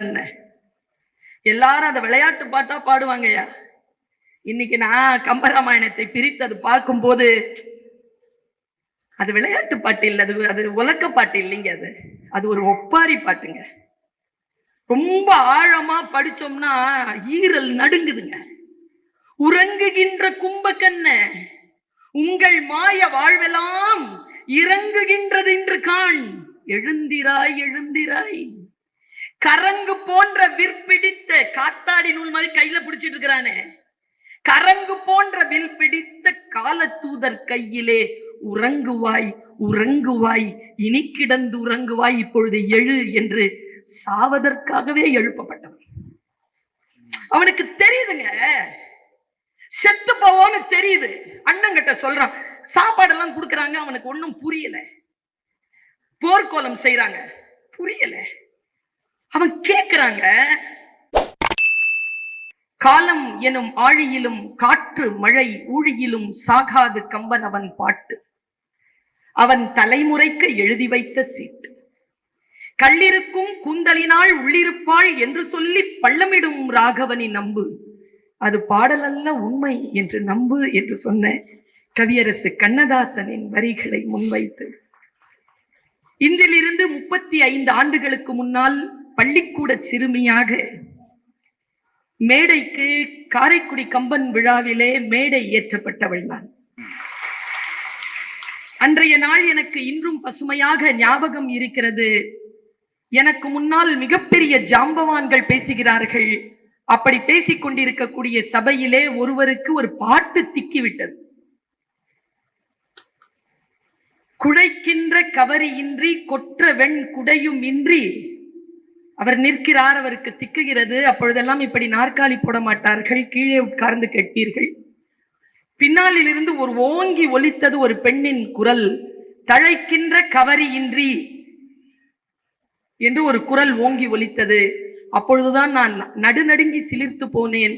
என்ன எல்லாரும் அதை விளையாட்டு பாட்டா பாடுவாங்கய்யா. இன்னைக்கு நான் கம்பராமாயணத்தை பிரித்து அது பார்க்கும்போது அது விளையாட்டு பாட்டு இல்லை அது அது உலக்க பாட்டு இல்லைங்க அது. அது ஒரு ஒப்பாரி பாட்டுங்க. ரொம்ப ஆழமா படிச்சோம்னா ஈரல் நடுங்குதுங்க. உறங்குகின்ற கும்பக்கண்ண உங்கள் மாய வாழ்வெல்லாம் இறங்குகின்றது என்று காண். எழுந்திராய் எழுந்திராய். கரங்கு போன்ற விற்பிடித்த காத்தாடி நூல் மாதிரி கையில பிடிச்சிட்டு இருக்கிறானே. கரங்கு போன்ற வில் பிடித்த காலத்தூதர் கையிலே உறங்குவாய் உறங்குவாய் இனி கிடந்து உறங்குவாய் இப்பொழுது எழு என்று சாவதற்காகவே எழுப்பப்பட்டவன். அவனுக்கு தெரியுதுங்க. செத்து போவோன்னு தெரியுது. அண்ணங்கிட்ட சொல்றான். சாப்பாடெல்லாம் கொடுக்குறாங்க அவனுக்கு ஒன்னும் புரியல. போர்க்கோலம் செய்யறாங்க புரியல. அவன் கேக்குறாங்க. காலம் எனும் ஆழியிலும் காற்று மழை ஊழியிலும் சாகாது கம்பன் அவன் பாட்டு. அவன் தலைமுறைக்கு எழுதி வைத்த சீட்டு. கள்ளிருக்கும் கூந்தலினால் உள்ளிருப்பாள் என்று சொல்லி பள்ளமிடும் ராகவனி நம்பு. அது பாடலல்ல உண்மை என்று நம்பு என்று சொன்ன கவியரசு கண்ணதாசனின் வரிகளை முன்வைத்து. இன்றிலிருந்து முப்பத்தி ஐந்து ஆண்டுகளுக்கு முன்னால் பள்ளிக்கூட சிறுமியாக மேடைக்கு காரைக்குடி கம்பன் விழாவிலே மேடை ஏற்றப்பட்டவள் நான். அன்றைய நாள் எனக்கு இன்றும் பசுமையாக ஞாபகம் இருக்கிறது. எனக்கு முன்னால் மிகப்பெரிய ஜாம்பவான்கள் பேசுகிறார்கள். அப்படி பேசிக் கொண்டிருக்கக்கூடிய சபையிலே ஒருவருக்கு ஒரு பாட்டு திக்கிவிட்டது. குழைக்கின்ற கவரியின்றி கொற்ற வெண் குடையும் இன்றி அவர் நிற்கிறார் அவருக்கு திக்குகிறது. அப்பொழுதெல்லாம் இப்படி நாற்காலி போட மாட்டார்கள். கீழே உட்கார்ந்து கேட்பீர்கள். பின்னாலில் இருந்து ஒரு ஓங்கி ஒலித்தது ஒரு பெண்ணின் குரல். தழைக்கின்ற கவரியின்றி என்று ஒரு குரல் ஓங்கி ஒலித்தது. அப்பொழுதுதான் நான் நடுநடுங்கி சிலிர்த்து போனேன்.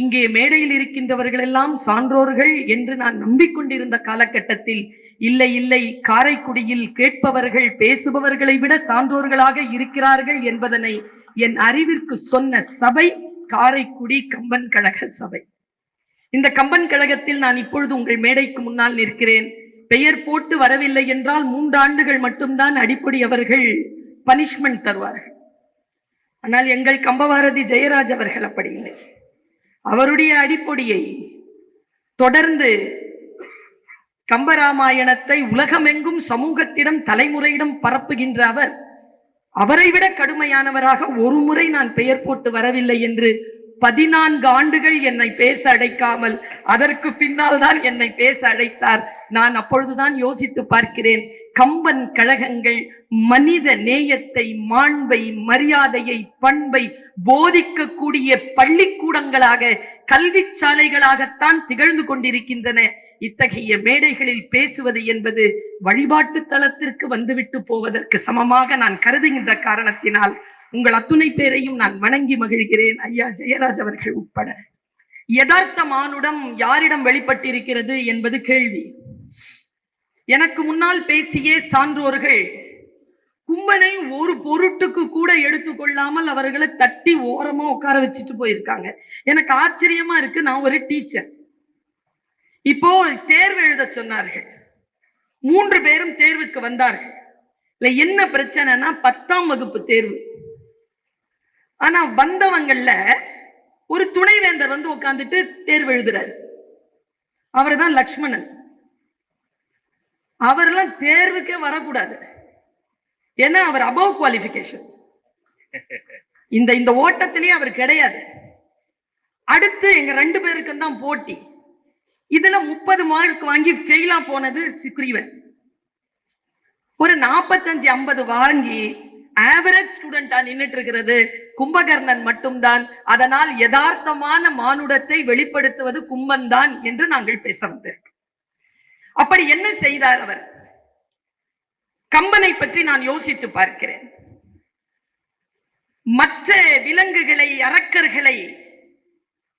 இங்கே மேடையில் இருக்கின்றவர்கள் எல்லாம் சான்றோர்கள் என்று நான் நம்பிக்கொண்டிருந்த காலகட்டத்தில் இல்லை இல்லை காரைக்குடியில் கேட்பவர்கள் பேசுபவர்களை விட சான்றோர்களாக இருக்கிறார்கள் என்பதனை என் அறிவிற்கு சொன்ன சபை காரைக்குடி கம்பன் கழக சபை. இந்த கம்பன் கழகத்தில் நான் இப்பொழுது உங்கள் மேடைக்கு முன்னால் நிற்கிறேன். பெயர் போட்டு வரவில்லை என்றால் மூன்று ஆண்டுகள் மட்டும்தான் அடிப்படை அவர்கள் பனிஷ்மெண்ட் தருவார்கள். ஆனால் எங்கள் கம்பபாரதி ஜெயராஜ் அவர்கள் அப்படி இல்லை. அவருடைய அடிப்பொடியை தொடர்ந்து கம்பராமாயணத்தை உலகமெங்கும் சமூகத்திடம் தலைமுறையிடம் பரப்புகின்ற அவர் அவரை விட கடுமையானவராக ஒரு முறை நான் பெயர் போட்டு வரவில்லை என்று பதினான்கு ஆண்டுகள் என்னை பேச அழைக்காமல் அதற்கு பின்னால் தான் என்னை பேச அழைத்தார் நான் அப்பொழுதுதான் யோசித்து பார்க்கிறேன் கம்பன் கழகங்கள் மனித நேயத்தை மாண்பை மரியாதையை பண்பை போதிக்கக்கூடிய பள்ளிக்கூடங்களாக கல்வி சாலைகளாகத்தான் திகழ்ந்து கொண்டிருக்கின்றன. இத்தகைய மேடைகளில் பேசுவது என்பது வழிபாட்டு தளத்திற்கு வந்துவிட்டு போவதற்கு சமமாக நான் கருதுகின்ற காரணத்தினால் உங்கள் அத்துணை பேரையும் நான் வணங்கி மகிழ்கிறேன். ஐயா ஜெயராஜ் அவர்கள் உட்பட. யதார்த்த மானுடம் யாரிடம் வெளிப்பட்டிருக்கிறது என்பது கேள்வி. எனக்கு முன்னால் பேசிய சான்றோர்கள் கும்பனை ஒரு பொருட்டுக்கு கூட எடுத்துக்கொள்ளாமல் அவர்களை தட்டி ஓரமா உட்கார வச்சுட்டு போயிருக்காங்க. எனக்கு ஆச்சரியமா இருக்கு. நான் ஒரு டீச்சர். இப்போ தேர்வு எழுத சொன்னார்கள். மூன்று பேரும் தேர்வுக்கு வந்தார்கள். இல்ல என்ன பிரச்சனைனா பத்தாம் வகுப்பு தேர்வு. ஆனா வந்தவங்கள்ல ஒரு துணைவேந்தர் வந்து உட்காந்துட்டு தேர்வு எழுதுறாரு. அவர் தான் லக்ஷ்மணன். அவரெல்லாம் தேர்வுக்கே வரக்கூடாது. ஏன்னா அவர் அபவ் குவாலிஃபிகேஷன் இந்த இந்த ஓட்டத்திலேயே அவர் கிடையாது. அடுத்து எங்க ரெண்டு பேருக்கும் தான் போட்டி. இதுல முப்பது மார்க் வாங்கி ஃபெயிலா போனது சுக்ரீவன். ஒரு நாற்பத்தஞ்சு ஐம்பது வாங்கி ஆவரேஜ் ஸ்டூடெண்டா நின்னுட்டு இருக்கிறது கும்பகர்ணன் மட்டும்தான். அதனால் யதார்த்தமான மானுடத்தை வெளிப்படுத்துவது கும்பன் தான் என்று நாங்கள் பேச வந்திருக்கோம். அப்படி என்ன செய்தார் அவர்? கம்பனை பற்றி நான் யோசித்து பார்க்கிறேன். மற்ற விலங்குகளை அரக்கர்களை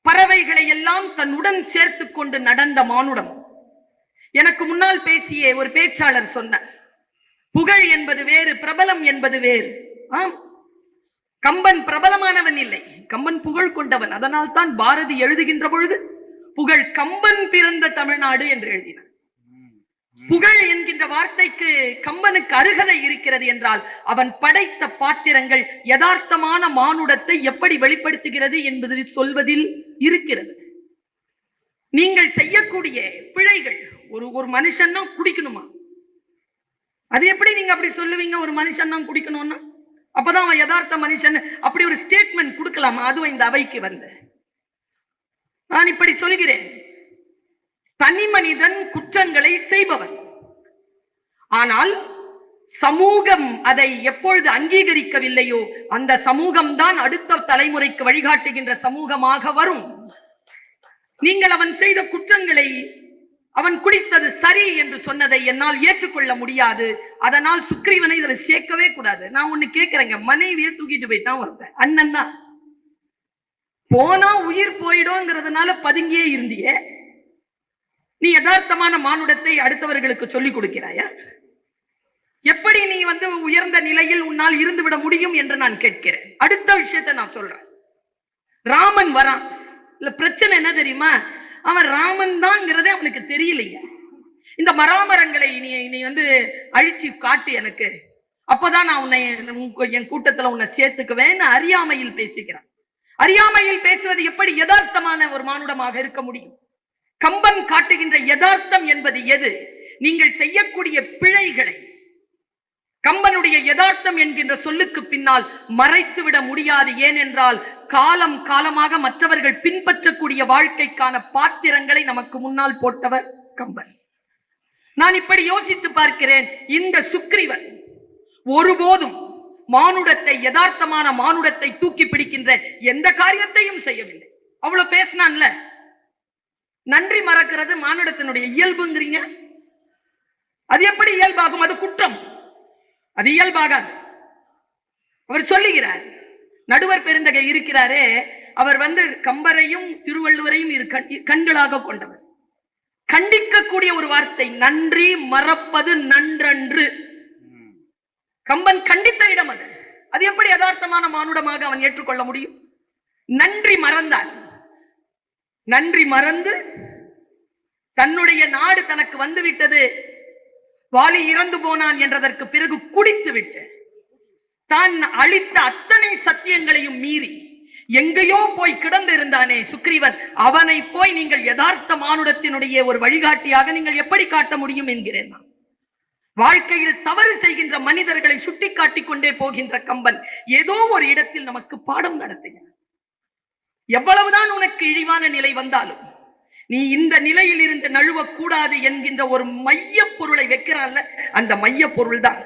பறவைகளை எல்லாம் தன்னுடன் சேர்த்து கொண்டு நடந்த மானுடம். எனக்கு முன்னால் பேசிய ஒரு பேச்சாளர் சொன்ன புகழ் என்பது வேறு பிரபலம் என்பது வேறு. ஆம். கம்பன் பிரபலமானவன் இல்லை. கம்பன் புகழ் கொண்டவன். அதனால் தான் பாரதி எழுதுகின்ற பொழுது புகழ் கம்பன் பிறந்த தமிழ்நாடு என்று எழுதினார். புகழ் என்கின்ற வார்த்தைக்கு கம்பனுக்கு அருகதை இருக்கிறது என்றால் அவன் படைத்த பாத்திரங்கள் யதார்த்தமான மானுடத்தை எப்படி வெளிப்படுத்துகிறது என்பது சொல்வதில் இருக்கிறது. நீங்கள் செய்யக்கூடிய பிழைகள் ஒரு ஒரு மனுஷன் தான் குடிக்கணுமா? அது எப்படி நீங்க அப்படி சொல்லுவீங்க ஒரு மனுஷன் தான் குடிக்கணும்னா? அப்பதான் அவன் யதார்த்த மனுஷன் அப்படி ஒரு ஸ்டேட்மெண்ட் கொடுக்கலாமா? அதுவும் இந்த அவைக்கு வந்து. நான் இப்படி சொல்கிறேன். தனி மனிதன் குற்றங்களை செய்பவன். ஆனால் சமூகம் அதை எப்பொழுது அங்கீகரிக்கவில்லையோ அந்த சமூகம் தான் அடுத்த தலைமுறைக்கு வழிகாட்டுகின்ற சமூகமாக வரும். நீங்கள் அவன் செய்த குற்றங்களை அவன் குடித்தது சரி என்று சொன்னதை என்னால் ஏற்றுக்கொள்ள முடியாது. அதனால் சுக்ரீவனை இதில் சேர்க்கவே கூடாது. நான் ஒண்ணு கேட்கிறேங்க. மனைவியை தூக்கிட்டு போயிட்டான் ஒருத்தன். அண்ணன் தான். போனா உயிர் போயிடும்ங்கிறதுனால பதுங்கியே இருந்தியே. நீ யதார்த்தமான மானுடத்தை அடுத்தவர்களுக்கு சொல்லிக் கொடுக்கிறாயா? எப்படி நீ வந்து உயர்ந்த நிலையில் உன்னால் இருந்து விட முடியும் என்று நான் கேட்கிறேன். அடுத்த விஷயத்தை நான் சொல்றேன். ராமன் வரான். இல்ல பிரச்சனை என்ன தெரியுமா? அவன் ராமன் தான்ங்கிறதே அவனுக்கு தெரியலையா. இந்த மராமரங்களை நீ நீ வந்து அழிச்சு காட்டு எனக்கு. அப்போதான் நான் உன்னை உன் என் கூட்டத்துல உன்னை சேர்த்துக்குவேன்னு அறியாமையில் பேசுகிறான். அறியாமையில் பேசுவது எப்படி யதார்த்தமான ஒரு மானுடமாக இருக்க முடியும்? கம்பன் காட்டுகின்ற யதார்த்தம் என்பது எது? நீங்கள் செய்யக்கூடிய பிழைகளை. கம்பனுடைய யதார்த்தம் என்கின்ற சொல்லுக்கு பின்னால் மறைத்து விட முடியாது. ஏனென்றால் காலம் காலமாக மற்றவர்கள் பின்பற்றக்கூடிய வாழ்க்கைக்கான பாத்திரங்களை நமக்கு முன்னால் போட்டவர் கம்பன். நான் இப்படி யோசித்து பார்க்கிறேன். இந்த சுக்ரீவன் ஒருபோதும் மானுடத்தை யதார்த்தமான மானுடத்தை தூக்கி பிடிக்கின்ற எந்த காரியத்தையும் செய்யவில்லை. அவ்வளவு பேசினான்ல? நன்றி மறக்கிறது மானுடத்தினுடைய இயல்புங்கிறீங்க. அது எப்படி இயல்பாகும்? அது குற்றம். அது இயல்பாகாது. அவர் சொல்லுகிறார் நடுவர் பெருந்தகை இருக்கிறாரே அவர் வந்து கம்பரையும் திருவள்ளுவரையும் இரு கண் கண்களாக கொண்டவர். கண்டிக்கக்கூடிய ஒரு வார்த்தை நன்றி மறப்பது நன்றன்று. கம்பன் கண்டித்த இடம் அது. அது எப்படி யதார்த்தமான மானுடமாக அவன் ஏற்றுக்கொள்ள முடியும்? நன்றி மறந்தான் நன்றி மறந்து தன்னுடைய நாடு தனக்கு வந்துவிட்டது. வாலி இறந்து போனான் என்றதற்கு பிறகு குடித்து விட்டு தான் அளித்த அத்தனை சத்தியங்களையும் மீறி எங்கேயோ போய் கிடந்து இருந்தானே சுக்ரீவன் அவனை போய் நீங்கள் யதார்த்த மானுடத்தினுடைய ஒரு வழிகாட்டியாக நீங்கள் எப்படி காட்ட முடியும் என்கிறேன் நான். வாழ்க்கையில் தவறு செய்கின்ற மனிதர்களை சுட்டி காட்டிக் கொண்டே போகின்ற கம்பன் ஏதோ ஒரு இடத்தில் நமக்கு பாடம் நடத்துகிறார் எவ்வளவுதான் உனக்கு இழிவான நிலை வந்தாலும் நீ இந்த நிலையில் இருந்து நழுவக் கூடாது என்கின்ற ஒரு மைய பொருளை வைக்கிறான்ல அந்த மைய பொருள் தான்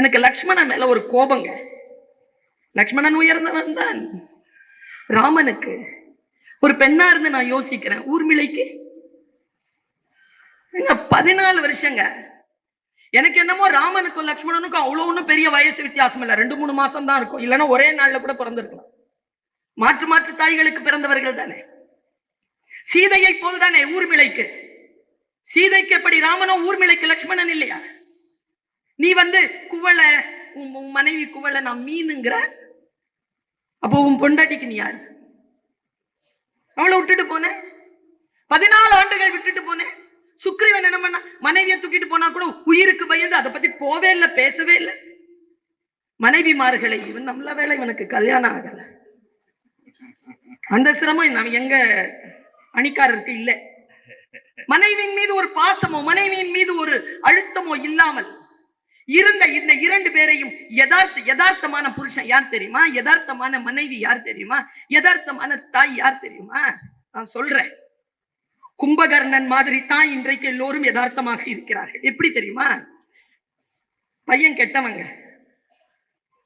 எனக்கு லக்ஷ்மணன் மேல ஒரு கோபங்க. லக்ஷ்மணன் உயர்ந்தவன் தான். ராமனுக்கு ஒரு பெண்ணா இருந்து நான் யோசிக்கிறேன் ஊர்மிளைக்கு பதினாலு வருஷங்க. எனக்கு என்னமோ ராமனுக்கும் லக்ஷ்மணனுக்கும் அவ்வளோ ஒன்றும் பெரிய வயசு வித்தியாசம் இல்லை. ரெண்டு மூணு மாசம் தான் இருக்கும். இல்லைன்னா ஒரே நாள்ல கூட பிறந்திருக்கலாம். மாற்று மாற்று தாய்களுக்கு பிறந்தவர்கள் தானே? சீதையை போல் தானே ஊர்மிளைக்கு? சீதைக்கு எப்படி ராமனோ ஊர்மிளைக்கு லக்ஷ்மணன் இல்லையா? நீ வந்து குவளை உன் உன் மனைவி குவளை நான் மீனுங்கிற? அப்போ உன் பொண்டாட்டிக்கு நீ யாரு? அவளை விட்டுட்டு போனேன் பதினாலு ஆண்டுகள் விட்டுட்டு போனேன் சுக்ரீவன் என்ன பண்ண? மனைவியை தூக்கிட்டு போனா கூட உயிருக்கு பயந்து அதை பத்தி போவே இல்லை பேசவே இல்லை. மனைவிமார்களை இவன் நம்மள வேலை இவனுக்கு கல்யாணம் ஆகலை. அந்த சிரமம் நம்ம எங்க அணிக்காரருக்கு இல்லை. மனைவியின் மீது ஒரு பாசமோ மனைவியின் மீது ஒரு அழுத்தமோ இல்லாமல் இருந்த இந்த இரண்டு பேரையும் யதார்த்த யதார்த்தமான புருஷன் யார் தெரியுமா? யதார்த்தமான மனைவி யார் தெரியுமா? யதார்த்தமான தாய் யார் தெரியுமா? நான் சொல்றேன். கும்பகர்ணன் மாதிரி தான் இன்றைக்கு எல்லோரும் யதார்த்தமாக இருக்கிறார்கள். எப்படி தெரியுமா? பையன் கெட்டவங்க.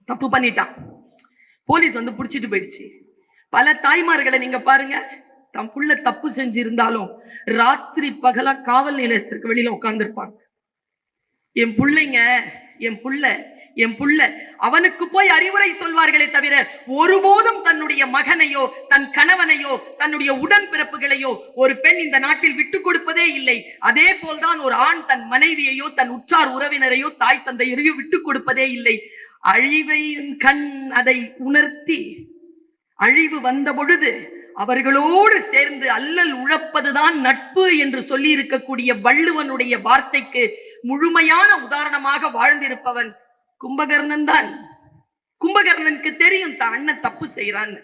தப்பு பண்ணிட்டான். போலீஸ் வந்து புடிச்சிட்டு போயிடுச்சு. பல தாய்மார்களை நீங்க பாருங்க. தம் புள்ள தப்பு செஞ்சிருந்தாலும் ராத்திரி பகலா காவல் நிலையத்திற்கு வெளியில உட்கார்ந்துருப்பாங்க. என் புள்ளைங்க என் புள்ள என் புள்ள அவனுக்கு போய் அறிவுரை சொல்வார்களே தவிர ஒருபோதும் தன்னுடைய மகனையோ தன் கணவனையோ தன்னுடைய உடன்பிறப்புகளையோ ஒரு பெண் இந்த நாட்டில் விட்டு கொடுப்பதே இல்லை. அதே போல்தான் ஒரு ஆண் தன் மனைவியையோ தன் உற்றார் உறவினரையோ தாய் தந்தையரையோ விட்டு கொடுப்பதே இல்லை. அழிவையின் கண் அதை உணர்த்தி அழிவு வந்த பொழுது அவர்களோடு சேர்ந்து அல்லல் உழப்பதுதான் நட்பு என்று சொல்லி இருக்கக்கூடிய வள்ளுவனுடைய வார்த்தைக்கு முழுமையான உதாரணமாக வாழ்ந்திருப்பவன் கும்பகர்ணன் தான். கும்பகர்ணனுக்கு தெரியும் தான் அண்ணன் தப்பு செய்யறான்னு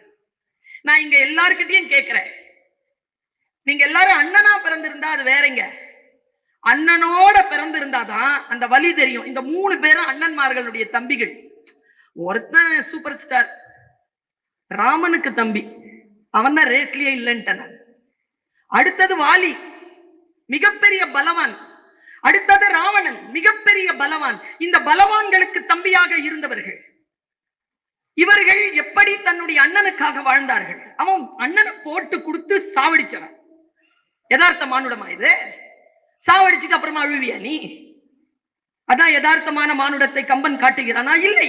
நான் இங்க எல்லாருக்கிட்டையும் கேட்கிறேன். நீங்க எல்லாரும் அண்ணனா பிறந்திருந்தா அது வேறங்க. அண்ணனோட பிறந்திருந்தாதான் அந்த வலி தெரியும். இந்த மூணு பேரும் அண்ணன்மார்களுடைய தம்பிகள். ஒருத்தன் சூப்பர் ஸ்டார் ராமனுக்கு தம்பி. அவன் தான் ரேஸ்லயே இல்லைன்ட்ட அடுத்தது வாலி. மிகப்பெரிய பலவான். அடுத்தது ராவணன். மிகப்பெரிய பலவான். இந்த பலவான்களுக்கு தம்பியாக இருந்தவர்கள். இவர்கள் எப்படி தன்னுடைய அண்ணனுக்காக வாழ்ந்தார்கள்? அவன் அண்ணனை போட்டு கொடுத்து சாவடிச்சவன். யதார்த்த மானுடமா இது? சாவடிச்சுட்டு அப்புறமா அழுவியா நீ? அதான் யதார்த்தமான மானுடத்தை கம்பன் காட்டுகிறானா? இல்லை.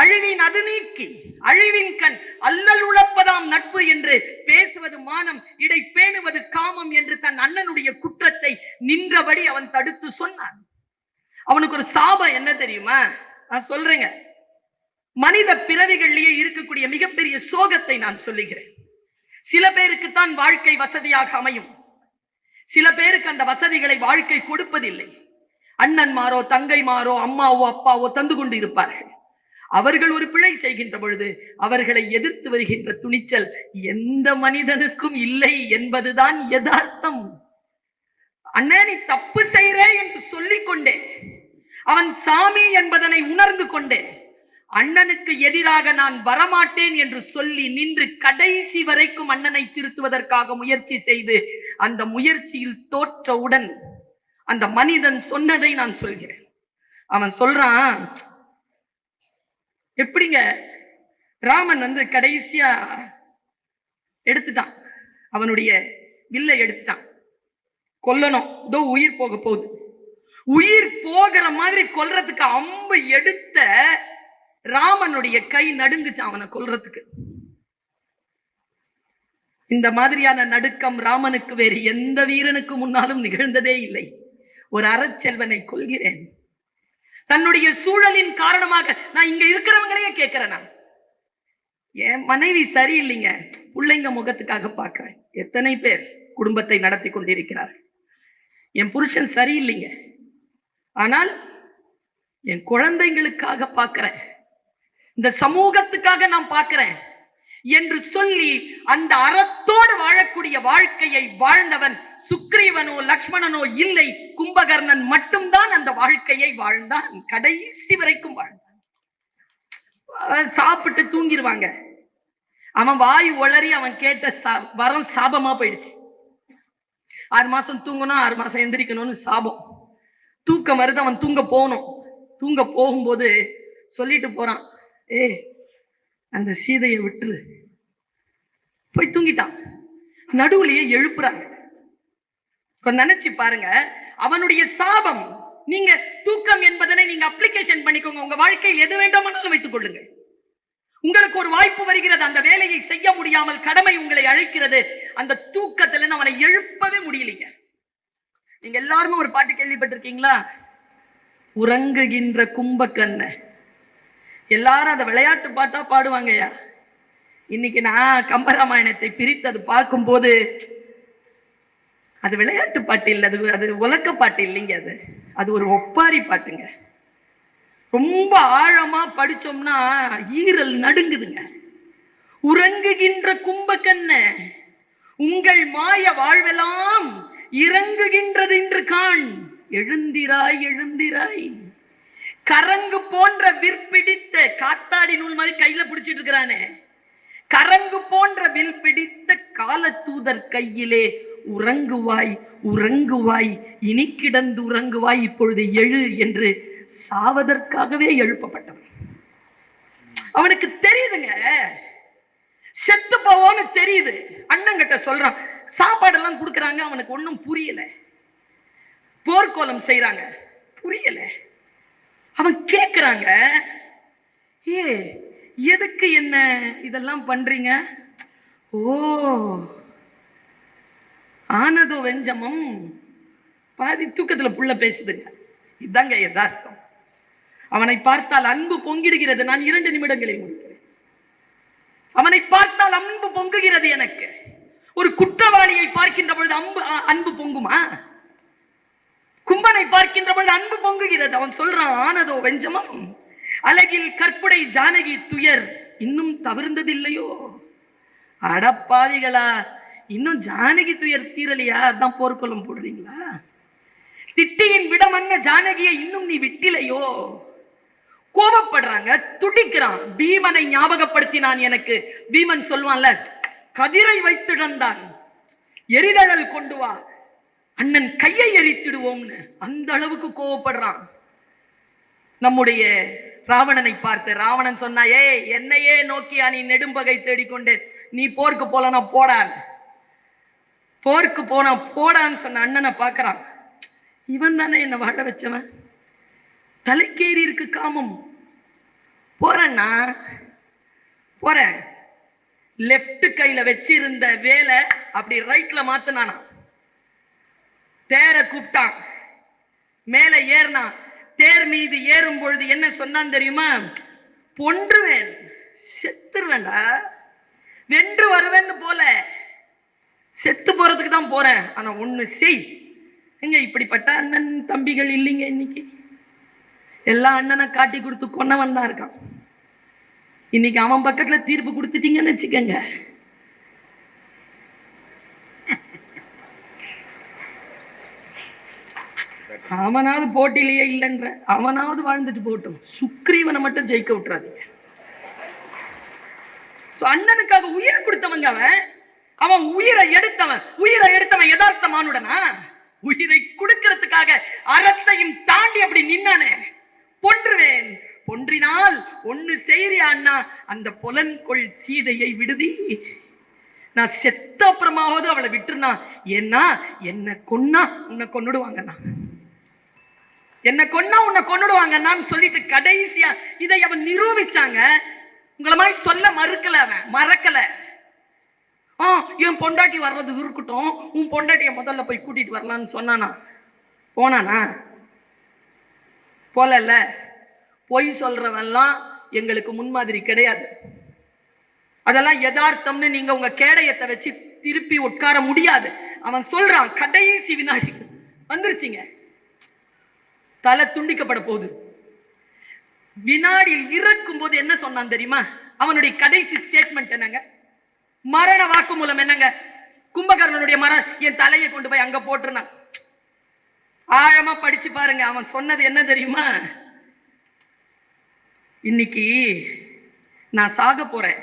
அழிவின் அது நீக்கி அழிவின் கண் அல்லல் உழப்பதாம் நட்பு என்று பேசுவது மானம் இடை பேணுவது காமம் என்று தன் அண்ணனுடைய குற்றத்தை நின்றபடி அவன் தடுத்து சொன்னான். அவனுக்கு ஒரு சாபம் என்ன தெரியுமா? நான் சொல்றேங்க. மனித பிறவிகளிலேயே இருக்கக்கூடிய மிகப்பெரிய சோகத்தை நான் சொல்லுகிறேன். சில பேருக்கு தான் வாழ்க்கை வசதியாக அமையும். சில பேருக்கு அந்த வசதிகளை வாழ்க்கை கொடுப்பதில்லை. அண்ணன்மாரோ தங்கைமாரோ அம்மாவோ அப்பாவோ தந்து கொண்டு இருப்பார்கள். அவர்கள் ஒரு பிழை செய்கின்ற பொழுது அவர்களை எதிர்த்து வருகின்ற துணிச்சல் எந்த மனிதனுக்கும் இல்லை என்பதுதான் யதார்த்தம். அண்ணே நீ தப்பு செய்கிறேன் என்று சொல்லிக் கொண்டேன். அவன் சாமி என்பதனை உணர்ந்து கொண்டேன். அண்ணனுக்கு எதிராக நான் வரமாட்டேன் என்று சொல்லி நின்று கடைசி வரைக்கும் அண்ணனை திருத்துவதற்காக முயற்சி செய்து அந்த முயற்சியில் தோற்றவுடன் அந்த மனிதன் சொன்னதை நான் சொல்கிறேன். அவன் சொல்றான் எப்படிங்க? ராமன் வந்து கடைசியா எடுத்துட்டான். அவனுடைய வில்லை எடுத்துட்டான். கொல்லணும். இதோ உயிர் போக போகுது. உயிர் போகிற மாதிரி கொல்றதுக்கு அம்பு எடுத்த ராமனுடைய கை நடுங்குச்சு அவனை கொல்றதுக்கு. இந்த மாதிரியான நடுக்கம் ராமனுக்கு வேறு எந்த வீரனுக்கு முன்னாலும் நிகழ்ந்ததே இல்லை. ஒரு அறச்செல்வனை கொள்கிறேன் தன்னுடைய சூழலின் காரணமாக நான் இங்க இருக்கிறவங்களையே கேட்கிறேன் நான். என் மனைவி சரியில்லைங்க. பிள்ளைங்க முகத்துக்காக பார்க்கிறேன். எத்தனை பேர் குடும்பத்தை நடத்தி கொண்டிருக்கிறார் என் புருஷன் சரியில்லைங்க. ஆனால் என் குழந்தைங்களுக்காக பார்க்கிறேன். இந்த சமூகத்துக்காக நான் பார்க்கிறேன். என்று சொல்லி அந்த அறத்தோடு வாழக்கூடிய வாழ்க்கையை வாழ்ந்தவன் சுக்ரீவனோ லக்ஷ்மணனோ இல்லை. கும்பகர்ணன் மட்டும்தான் அந்த வாழ்க்கையை வாழ்ந்தான். கடைசி வரைக்கும் வாழ்ந்தான். சாப்பிட்டு தூங்கிடுவாங்க அவன் வாய் உளறி அவன் கேட்ட சா- வரம் சாபமா போயிடுச்சு. ஆறு மாசம் தூங்கணும் ஆறு மாசம் எந்திரிக்கணும்னு சாபம். தூக்கம் வருது அவன் தூங்க போகணும். தூங்க போகும்போது சொல்லிட்டு போறான் ஏ அந்த சீதையை விட்டுரு. போய் தூங்கிட்டான். நடுவுலயே எழுப்புறாங்க. நினைச்சு பாருங்க. அவனுடைய சாபம் நீங்க தூக்கம் என்பதனை நீங்க அப்ளிகேஷன் பண்ணிக்கோங்க. உங்க வாழ்க்கையில் எது வேண்டுமானாலும் வைத்துக் கொள்ளுங்க உங்களுக்கு ஒரு வாய்ப்பு வருகிறது. அந்த வேலையை செய்ய முடியாமல் கடமை உங்களை அழைக்கிறது. அந்த தூக்கத்துல இருந்து அவனை எழுப்பவே முடியலைங்க. நீங்க எல்லாருமே ஒரு பாட்டு கேள்விப்பட்டிருக்கீங்களா? உறங்குகின்ற கும்பக்கண்ண எல்லாரும் அதை விளையாட்டு பாட்டா பாடுவாங்கய்யா. இன்னைக்கு நான் கம்பராமாயணத்தை பிரித்து அது பார்க்கும்போது அது விளையாட்டு பாட்டு இல்லை அது அது உலக்க பாட்டு இல்லைங்க அது. அது ஒரு ஒப்பாரி பாட்டுங்க. ரொம்ப ஆழமா படிச்சோம்னா ஈரல் நடுங்குதுங்க. உறங்குகின்ற கும்பக்கண்ண உங்கள் மாய வாழ்வெல்லாம் இறங்குகின்றது என்று காண். எழுந்திராய் எழுந்திராய். கரங்கு போன்ற விற்பிடித்த காத்தாடி நூல் மாதிரி கையில பிடிச்சிட்டு இருக்கிறானே. கரங்கு போன்ற வில் பிடித்த காலத்தூதர் கையிலே உறங்குவாய் உறங்குவாய் இனி கிடந்து உறங்குவாய் இப்பொழுது எழு என்று சாவதற்காகவே எழுப்பப்பட்டவன். அவனுக்கு தெரியுதுங்க. செத்து போவோன்னு தெரியுது. அண்ணங்கிட்ட சொல்றான். சாப்பாடெல்லாம் கொடுக்குறாங்க அவனுக்கு ஒன்றும் புரியல. போர்க்கோலம் செய்யறாங்க புரியல. அவன் கேட்குறாங்க ஏ எதுக்கு என்ன இதெல்லாம் பண்றீங்க? ஓ ஆனதோ வெஞ்சமம் பாதி தூக்கத்துல புள்ள பேசுதுங்க. இதாங்க யதார்த்தம். அவனை பார்த்தால் அன்பு பொங்கிடுகிறது. நான் இரண்டு நிமிடங்களை முடிக்கிறேன். அவனை பார்த்தால் அன்பு பொங்குகிறது எனக்கு. ஒரு குற்றவாளியை பார்க்கின்ற பொழுது அன்பு அன்பு பொங்குமா? கும்பனை பார்க்கின்ற பொழுது அன்பு பொங்குகிறது. அவன் சொல்றான் ஆனதோ வெஞ்சமம் அழகில் கற்புடை ஜானகி துயர். இன்னும் தவிர்ந்ததில்லையோ? அடப்பாவிகளா இன்னும் ஜானகி துயர் தீரலையா? அதான் போர்க்குளம் போடுறீங்களா? திட்டியின் விடமன்ன ஜானகியை இன்னும் நீ விட்டிலையோ? கோபப்படுறாங்க துடிக்கிறான். பீமனை ஞாபகப்படுத்தினான் எனக்கு. பீமன் சொல்வான்ல கதிரை வைத்திடந்தான். எரிதழல் கொண்டு வா. அண்ணன் கையை எரித்திடுவோம்னு. அந்த அளவுக்கு கோவப்படுறான் நம்முடைய ராவணனை பார்த்து ராவணன் சொன்னா ஏய் என்னையே நோக்கியா நீ நெடும்பகை தேடிக்கொண்டு? நீ போர்க்கு போலனா போடான் போருக்கு போனா போடான்னு சொன்ன அண்ணனை பார்க்கறான். இவன் தானே என்னை வாழ வச்சவன்? தலைக்கேறி இருக்கு காமம். போறேன்னா போறேன். லெஃப்ட் கையில வச்சிருந்த வேலை அப்படி ரைட்ல மாத்தினானா தேரை கூப்பிட்டான். மேல ஏறினான். தேர் மீது ஏறும் பொழுது என்ன சொன்னான் தெரியுமா? பொன்றுவேன். செத்துருவேண்டா வென்று வருவேன்னு போல. செத்து போறதுக்கு தான் போறேன். ஆனா ஒண்ணு செய். எங்க இப்படிப்பட்ட அண்ணன் தம்பிகள் இல்லைங்க இன்னைக்கு? எல்லா அண்ணனை காட்டி கொடுத்து கொன்னவன் தான் இருக்கான். இன்னைக்கு அவன் பக்கத்துல தீர்ப்பு கொடுத்துட்டீங்கன்னு வச்சுக்கோங்க. அவனாவது போட்டியிலேயே இல்லைன்ற. அவனாவது வாழ்ந்துட்டு போகட்டும். சுக்ரீவனை மட்டும் ஜெயிக்க விட்டுறாதீங்க. அண்ணனுக்காக உயிர் கொடுத்தவங்க அவன். அவன் உயிரை எடுத்தவன் உயிரை எடுத்தவன் யதார்த்தமானுடனா உயிரை கொடுக்கறதுக்காக அறத்தையும் தாண்டி அப்படி நின்னானே. பொன்றுவேன் பொன்றினால் ஒண்ணு செய்றியா அண்ணா? அந்த புலன்கொள் சீதையை விடுதி. நான் செத்த அப்புறமாவது அவளை விட்டுருனா ஏன்னா என்ன கொன்னா உன்னை கொன்னுடுவாங்கண்ணா. என்ன கொன்னா உன்னை கொன்னுடுவாங்கன்னான்னு சொல்லிட்டு கடைசியா இதை அவன் நிரூபிச்சாங்க. உங்களை மாதிரி சொல்ல மறுக்கல அவன் மறக்கலை. ஆ என் பொண்டாட்டி வர்றது இருக்கட்டும். உன் பொண்டாட்டியை முதல்ல போய் கூட்டிட்டு வரலான்னு சொன்னானா? போனானா? போலல்ல. பொய் சொல்றவன்லாம் எங்களுக்கு முன்மாதிரி கிடையாது. அதெல்லாம் யதார்த்தம்னு நீங்க உங்க கேடயத்தை வச்சு திருப்பி உட்கார முடியாது. அவன் சொல்றான் கடைசி வினாடி. வந்துருச்சிங்க. தலை துண்டிக்கப்பட போகுது. வினாடியில் இறக்கும் போது என்ன சொன்னான் தெரியுமா? அவனுடைய கடைசி ஸ்டேட்மெண்ட் என்னங்க? மரண வாக்குமூலம் என்னங்க? கும்பகர்ணனுடைய மரணம் என் தலையை கொண்டு போய் அங்க போட்டுருனான் ஆழமா படிச்சு பாருங்க அவன் சொன்னது என்ன தெரியுமா? இன்னைக்கு நான் சாக போறேன்.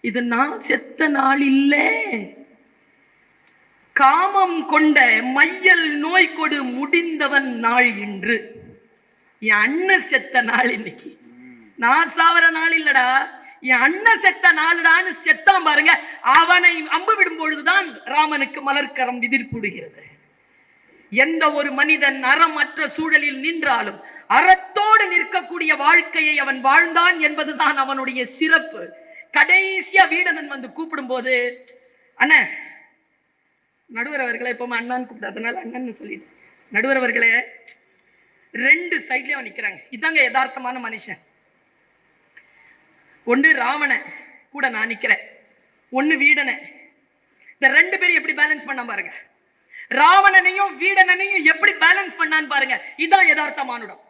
இது நான் செத்த நாள் இல்லை. காமம் கொண்ட மையல் நோய் கொடு முடிந்தவன் நாள் இன்று. என் அண்ணன் செத்த நாள் இன்னைக்கு. நான் சாவர நாள் இல்லடா. என் அண்ணன் செத்த நாளுடான்னு செத்தான் பாருங்க. அவனை அம்பு விடும் பொழுதுதான் ராமனுக்கு மலர்க்கரம் விதிர்ப்புடுகிறது எந்த ஒரு மனிதன் அறமற்ற சூழலில் நின்றாலும் அறத்தோடு நிற்கக்கூடிய வாழ்க்கையை அவன் வாழ்ந்தான் என்பதுதான் அவனுடைய சிறப்பு. கடைசியா வீடனன் வந்து கூப்பிடும்போது அண்ணே நடுவர் அவர்களை எப்பவுமே அண்ணான்னு அதனால அண்ணன் சொல்லிட்டு நடுவர் அவர்களே ரெண்டு சைட்லயும் நிக்கிறாங்க. இதாங்க யதார்த்தமான மனுஷன். ஒன்று ராவண கூட நான் நிக்கிறேன் ஒண்ணு வீடனை இந்த ரெண்டு பேரும் எப்படி பேலன்ஸ் பண்ண பாருங்க. ராவணனையும் வீடனையும் எப்படி பேலன்ஸ் பண்ணான்னு பாருங்க. இதான் யதார்த்தமானுடம்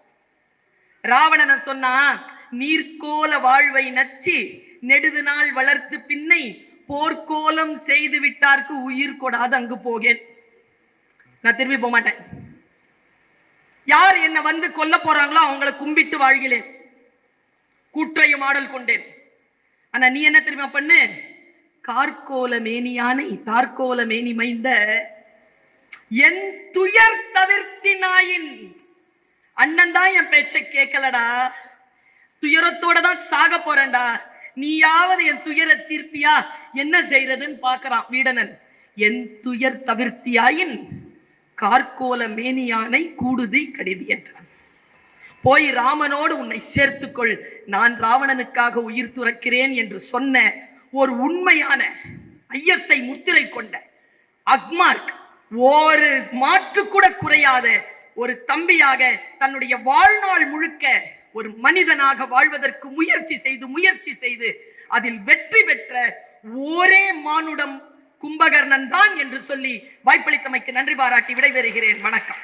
ராவணனை சொன்னா நீர்க்கோல வாழ்வை நச்சி நெடுது நாள் வளர்த்து பின்னை போர்க்கோலம் செய்து விட்டார்க்கு உயிர் கொடாது அங்கு போகேன். நான் திரும்பி போக மாட்டேன் யார் என்ன வந்து கொல்ல போறாங்களோ அவங்கள கும்பிட்டு வாழ்கிறேன். கூற்றையும் ஆடல் கொண்டேன். ஆனா நீ என்ன தெரியுமா பண்ணு? கார்கோல மேனியானை தார்கோல மேனி மைந்த என் துயர் தவிர்த்தினாயின். அண்ணன் தான் என் பேச்சை கேட்கலடா. துயரத்தோட தான் சாக போறேன்டா. நீயாவது என் துயர தீர்ப்பியா? என்ன செய்யறதுன்னு பாக்குறான் வீடனன். என் துயர் தவிர்த்தியாயின் கார்கோல மேனியானை கூடுதி கடிதி என்றான். போய் ராமனோடு உன்னை சேர்த்துக்கொள். நான் ராவணனுக்காக உயிர் துறக்கிறேன் என்று சொன்ன ஒரு உண்மையான ஐஎஸ்ஐ முத்திரை கொண்ட அக்மார்க் ஒரு மாற்று கூட குறையாத ஒரு தம்பியாக தன்னுடைய வாழ்நாள் முழுக்க ஒரு மனிதனாக வாழ்வதற்கு முயற்சி செய்து முயற்சி செய்து அதில் வெற்றி பெற்ற ஒரே மானுடம் கும்பகர்ணன் தான் என்று சொல்லி வாய்ப்பளித்தமைக்கு நன்றி பாராட்டி விடைபெறுகிறேன். வணக்கம்.